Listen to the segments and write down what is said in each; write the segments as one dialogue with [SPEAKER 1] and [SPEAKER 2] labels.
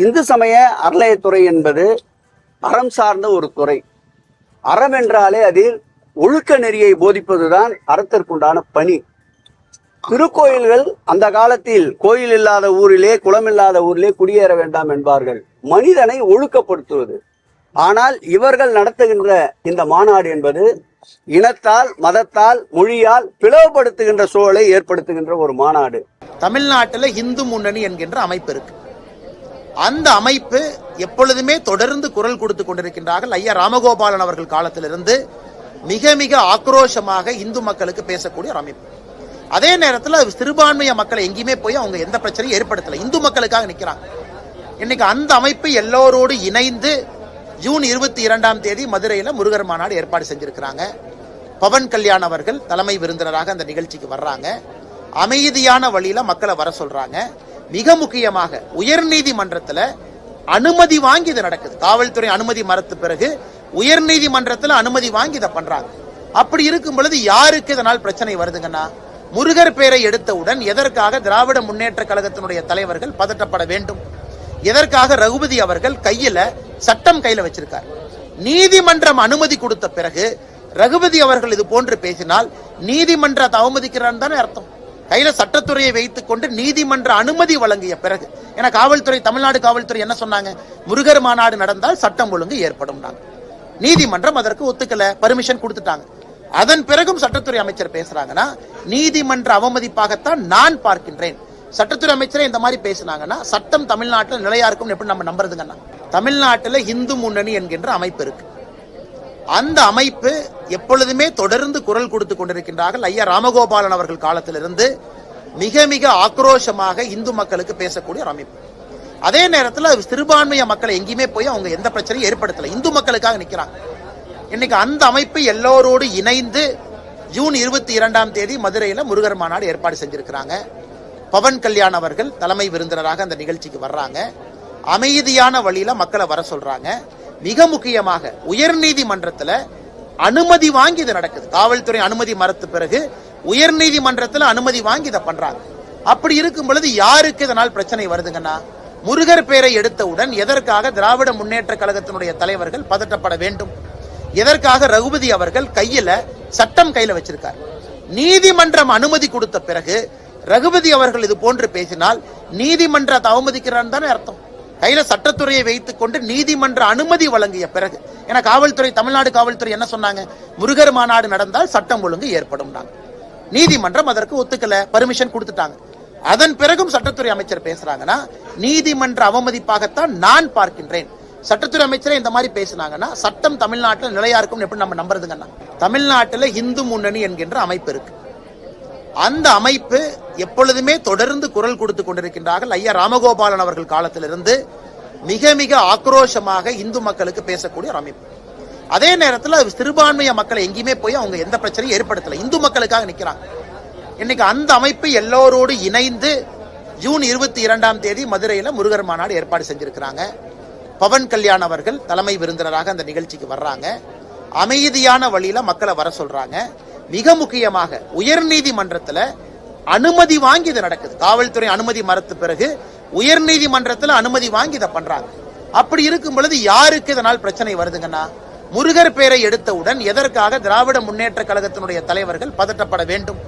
[SPEAKER 1] இந்து சமய அறநிலையத்துறை என்பது அறம் சார்ந்த ஒரு துறை. அறம் என்றாலே அதில் ஒழுக்க நெறியை போதிப்பதுதான் அறத்திற்குண்டான பணி. திருக்கோயில்கள் அந்த காலத்தில் கோயில் இல்லாத ஊரிலே குளம் இல்லாத ஊரிலே குடியேற வேண்டாம் என்பார்கள். மனிதனை ஒழுக்கப்படுத்துவது. ஆனால் இவர்கள் நடத்துகின்ற இந்த மாநாடு என்பது இனத்தால் மதத்தால் மொழியால் பிளவுபடுத்துகின்ற சூழலை ஏற்படுத்துகின்ற ஒரு மாநாடு.
[SPEAKER 2] தமிழ்நாட்டில் இந்து முன்னணி என்கின்ற அமைப்பு இருக்கு. அந்த அமைப்பு எப்பொழுதுமே தொடர்ந்து குரல் கொடுத்து கொண்டிருக்கின்றார்கள். ஐயா ராமகோபாலன் அவர்கள் காலத்திலிருந்து மிக மிக ஆக்ரோஷமாக இந்து மக்களுக்கு பேசக்கூடிய ஒரு அமைப்பு. அதே நேரத்தில் சிறுபான்மைய மக்களை எங்கேயுமே போய் அவங்க எந்த பிரச்சனையும் ஏற்படுத்தல. இந்து மக்களுக்காக நிற்கிறாங்க இன்னைக்கு அந்த அமைப்பு எல்லோரோடு இணைந்து ஜூன் இருபத்தி இரண்டாம் தேதி மதுரையில் முருகர் மாநாடு ஏற்பாடு செஞ்சிருக்கிறாங்க. பவன் கல்யாண் அவர்கள் தலைமை விருந்தினராக அந்த நிகழ்ச்சிக்கு வர்றாங்க. அமைதியான வழியில மக்களை வர சொல்றாங்க. மிக முக்கியமாக உயர்நீதிமன்றத்தில் அனுமதி வாங்கி இது நடக்குது. காவல்துறை அனுமதி மறுத்த பிறகு உயர்நீதிமன்றத்தில் அனுமதி வாங்கி இதை பண்றாங்க. அப்படி இருக்கும் பொழுது யாருக்கு இதனால் பிரச்சனை வருதுங்கன்னா முருகர் பெயரை எடுத்தவுடன் எதற்காக திராவிட முன்னேற்ற கழகத்தினுடைய தலைவர்கள் பதட்டப்பட வேண்டும்? எதற்காக ரகுபதி அவர்கள் கையில சட்டம் கையில வச்சிருக்கார்? நீதிமன்றம் அனுமதி கொடுத்த பிறகு ரகுபதி அவர்கள் இது போன்று பேசினால் நீதிமன்றத்தை அவமதிக்கிறான்னு தானே அர்த்தம். கையில சட்டத்துறையை வைத்துக் கொண்டு நீதிமன்ற அனுமதி வழங்கிய பிறகு ஏன்னா காவல்துறை தமிழ்நாடு காவல்துறை என்ன சொன்னாங்க? முருகர் மாநாடு நடந்தால் சட்டம் ஒழுங்கு ஏற்படும் நீதிமன்றம் அதற்கு ஒத்துக்கல பர்மிஷன் கொடுத்துட்டாங்க. அதன் பிறகும் சட்டத்துறை அமைச்சர் பேசுறாங்கன்னா நீதிமன்ற அவமதிப்பாகத்தான் நான் பார்க்கின்றேன். சட்டத்துறை அமைச்சரே இந்த மாதிரி பேசினாங்கன்னா சட்டம் தமிழ்நாட்டில் நிலையா இருக்கும் எப்படி நம்ம நம்புறதுங்கன்னா தமிழ்நாட்டில் இந்து முன்னணி என்கின்ற அமைப்பு இருக்கு. அந்த அமைப்பு எப்பொழுதுமே தொடர்ந்து குரல் கொடுத்து கொண்டிருக்கின்றார்கள். ஐயா ராமகோபாலன் அவர்கள் காலத்திலிருந்து மிக மிக ஆக்ரோஷமாக இந்து மக்களுக்கு பேசக்கூடிய ஒரு அமைப்பு. அதே நேரத்தில் சிறுபான்மைய மக்களை எங்கேயுமே போய் அவங்க எந்த பிரச்சனையும் ஏற்படுத்தல. இந்து மக்களுக்காக நிற்கிறாங்க இன்னைக்கு அந்த அமைப்பு எல்லோரோடு இணைந்து ஜூன் இருபத்தி இரண்டாம் தேதி மதுரையில் முருகர் மாநாடு ஏற்பாடு செஞ்சிருக்கிறாங்க. பவன் கல்யாண் அவர்கள் தலைமை விருந்தினராக அந்த நிகழ்ச்சிக்கு வர்றாங்க. அமைதியான வழியில மக்களை வர சொல்றாங்க. மிக முக்கியமாக உயர்நீதிமன்றத்துல அனுமதி வாங்கி இது நடக்குது. காவல்துறை அனுமதி மறுத்த பிறகு உயர்நீதிமன்றத்துல அனுமதி வாங்கி இதை பண்றாங்க. அப்படி இருக்கும் பொழுது யாருக்கு இதனால் பிரச்சனை வருதுங்கன்னா முருகர் பெயரை எடுத்தவுடன் எதற்காக திராவிட முன்னேற்ற கழகத்தினுடைய தலைவர்கள் பதட்டப்பட வேண்டும்? எதற்காக ரகுபதி அவர்கள் கையில சட்டம் கையில வச்சிருக்கார்? நீதிமன்றம் அனுமதி கொடுத்த பிறகு ரகுபதி அவர்கள் இது போன்று பேசினால் நீதிமன்றத்தை அவமதிக்கிறான்னு தானே அர்த்தம். கையில சட்டத்துறையை வைத்துக் கொண்டு நீதிமன்ற அனுமதி வழங்கிய பிறகு ஏன்னா காவல்துறை தமிழ்நாடு காவல்துறை என்ன சொன்னாங்க? முருகர் மாநாடு நடந்தால் சட்டம் ஒழுங்கு ஏற்படும் நீதிமன்றம் அதற்கு ஒத்துக்கல பர்மிஷன் கொடுத்துட்டாங்க. அதன் பிறகும் சட்டத்துறை அமைச்சர் பேசுறாங்கன்னா நீதிமன்ற அவமதிப்பாகத்தான் நான் பார்க்கின்றேன். சட்டத்துறை அமைச்சரே இந்த மாதிரி பேசினாங்கன்னா சட்டம் தமிழ்நாட்டில் நிலையா இருக்கும் எப்படி நம்ம நம்புறதுங்கன்னா தமிழ்நாட்டில் இந்து முன்னணி என்கின்ற அமைப்பு இருக்கு. அந்த அமைப்பு எப்பொழுதுமே தொடர்ந்து குரல் கொடுத்து கொண்டிருக்கின்றார்கள். ஐயா ராமகோபாலன் அவர்கள் காலத்திலிருந்து மிக மிக ஆக்ரோஷமாக இந்து மக்களுக்கு பேசக்கூடிய ஒரு அமைப்பு. அதே நேரத்தில் சிறுபான்மைய மக்களை எங்கேயுமே போய் அவங்க எந்த பிரச்சனையும் ஏற்படுத்தல. இந்து மக்களுக்காக நிற்கிறாங்க இன்னைக்கு அந்த அமைப்பு எல்லோரோடு இணைந்து ஜூன் இருபத்தி இரண்டாம் தேதி மதுரையில் முருகர் மாநாடு ஏற்பாடு செஞ்சிருக்கிறாங்க. பவன் கல்யாண் அவர்கள் தலைமை விருந்தினராக அந்த நிகழ்ச்சிக்கு வர்றாங்க. அமைதியான வழியில மக்களை வர சொல்றாங்க. மிக முக்கியமாக உயர்நீதிமன்றத்துல அனுமதி வாங்கி இது நடக்குது. காவல்துறை அனுமதி மறுத்த பிறகு உயர்நீதிமன்றத்துல அனுமதி வாங்கி இதை பண்றாங்க. அப்படி இருக்கும் பொழுது யாருக்கு இதனால் பிரச்சனை வருதுங்கன்னா முருகர் பேரை எடுத்தவுடன் எதற்காக திராவிட முன்னேற்ற கழகத்தினுடைய தலைவர்கள் பதட்டப்பட வேண்டும்?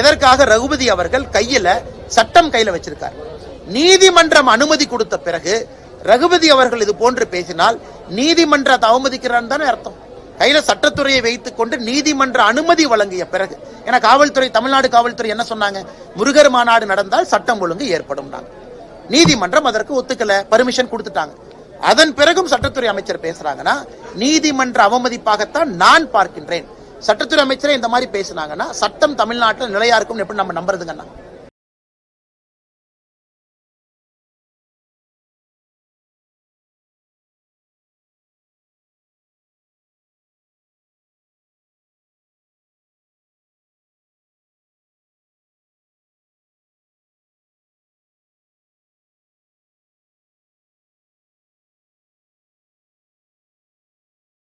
[SPEAKER 2] எதற்காக ரகுபதி அவர்கள் கையில சட்டம் கையில வச்சிருக்கார்? நீதிமன்றம் அனுமதி கொடுத்த பிறகு ரகுபதி அவர்கள் இது போன்று பேசினால் நீதிமன்றத்தை அவமதிக்கிறான்னு தானே அர்த்தம். கையில சட்டத்துறையை வைத்துக் கொண்டு நீதிமன்ற அனுமதி வழங்கிய பிறகு ஏன்னா காவல்துறை தமிழ்நாடு காவல்துறை என்ன சொன்னாங்க? முருகர் மாநாடு நடந்தால் சட்டம் ஒழுங்கு ஏற்படும் நீதிமன்றம் அதற்கு ஒத்துக்கல பர்மிஷன் கொடுத்துட்டாங்க. அதன் பிறகும் சட்டத்துறை அமைச்சர் பேசுறாங்கன்னா நீதிமன்ற அவமதிப்பாகத்தான் நான் பார்க்கின்றேன். சட்டத்துறை அமைச்சரே இந்த மாதிரி பேசினாங்கன்னா சட்டம் தமிழ்நாட்டில் நிலையா இருக்கும் எப்படி நம்ம நம்புறதுங்கன்னா